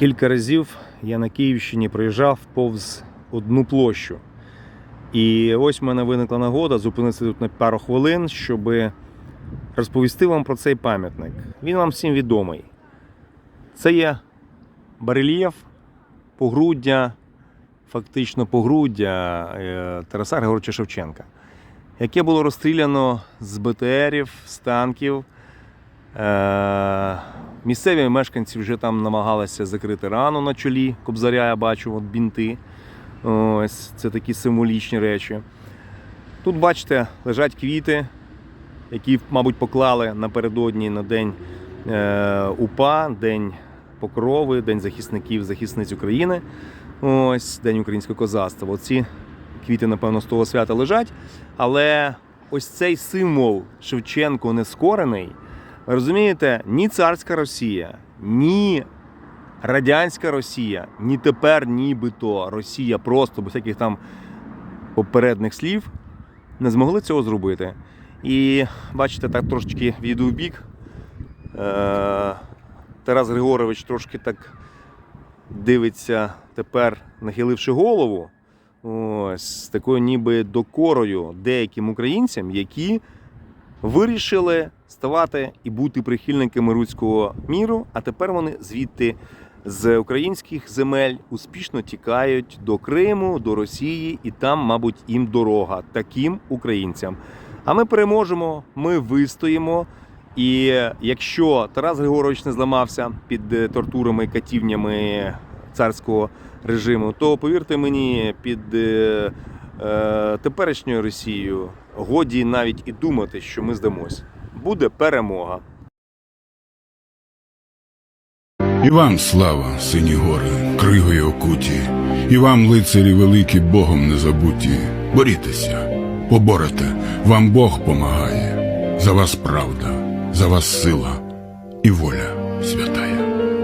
Кілька разів я на Київщині проїжджав повз одну площу. І ось в мене виникла нагода зупинитися тут на пару хвилин, щоб розповісти вам про цей пам'ятник. Він вам всім відомий. Це є барельєф погруддя, фактично погруддя е, Тараса Григоровича Шевченка, яке було розстріляно з БТРів, з танків. Е, Місцеві мешканці вже там намагалися закрити рану на чолі кобзаря, я бачу, от бінти. Ось це такі символічні речі. Тут, бачите, лежать квіти, які, мабуть, поклали напередодні на день е, УПА, День Покрови, День захисників, захисниць України. Ось День українського козацтва. Оці квіти, напевно, з того свята лежать. Але ось цей символ Шевченко нескорений. Розумієте, ні царська Росія, ні радянська Росія, ні тепер, нібито Росія просто без всяких там попередних слів не змогли цього зробити. І бачите, так трошечки відійду в бік. Е, Тарас Григорович трошки так дивиться тепер, нахиливши голову. Ось з такою ніби докорою деяким українцям, які вирішили ставати і бути прихильниками руського міру, а тепер вони звідти з українських земель успішно тікають до Криму, до Росії, і там, мабуть, їм дорога таким українцям. А ми переможемо, ми вистоїмо. І якщо Тарас Григорович не зламався під е, тортурами катівнями царського режиму, то повірте мені, під е, теперішньою Росією годі навіть і думати, що ми здамось. Буде перемога. І вам слава, сині гори, кригою окуті, і вам, лицарі великі, Богом не забуті. Борітеся, поборете, вам Бог помагає. За вас правда, за вас сила і воля святая.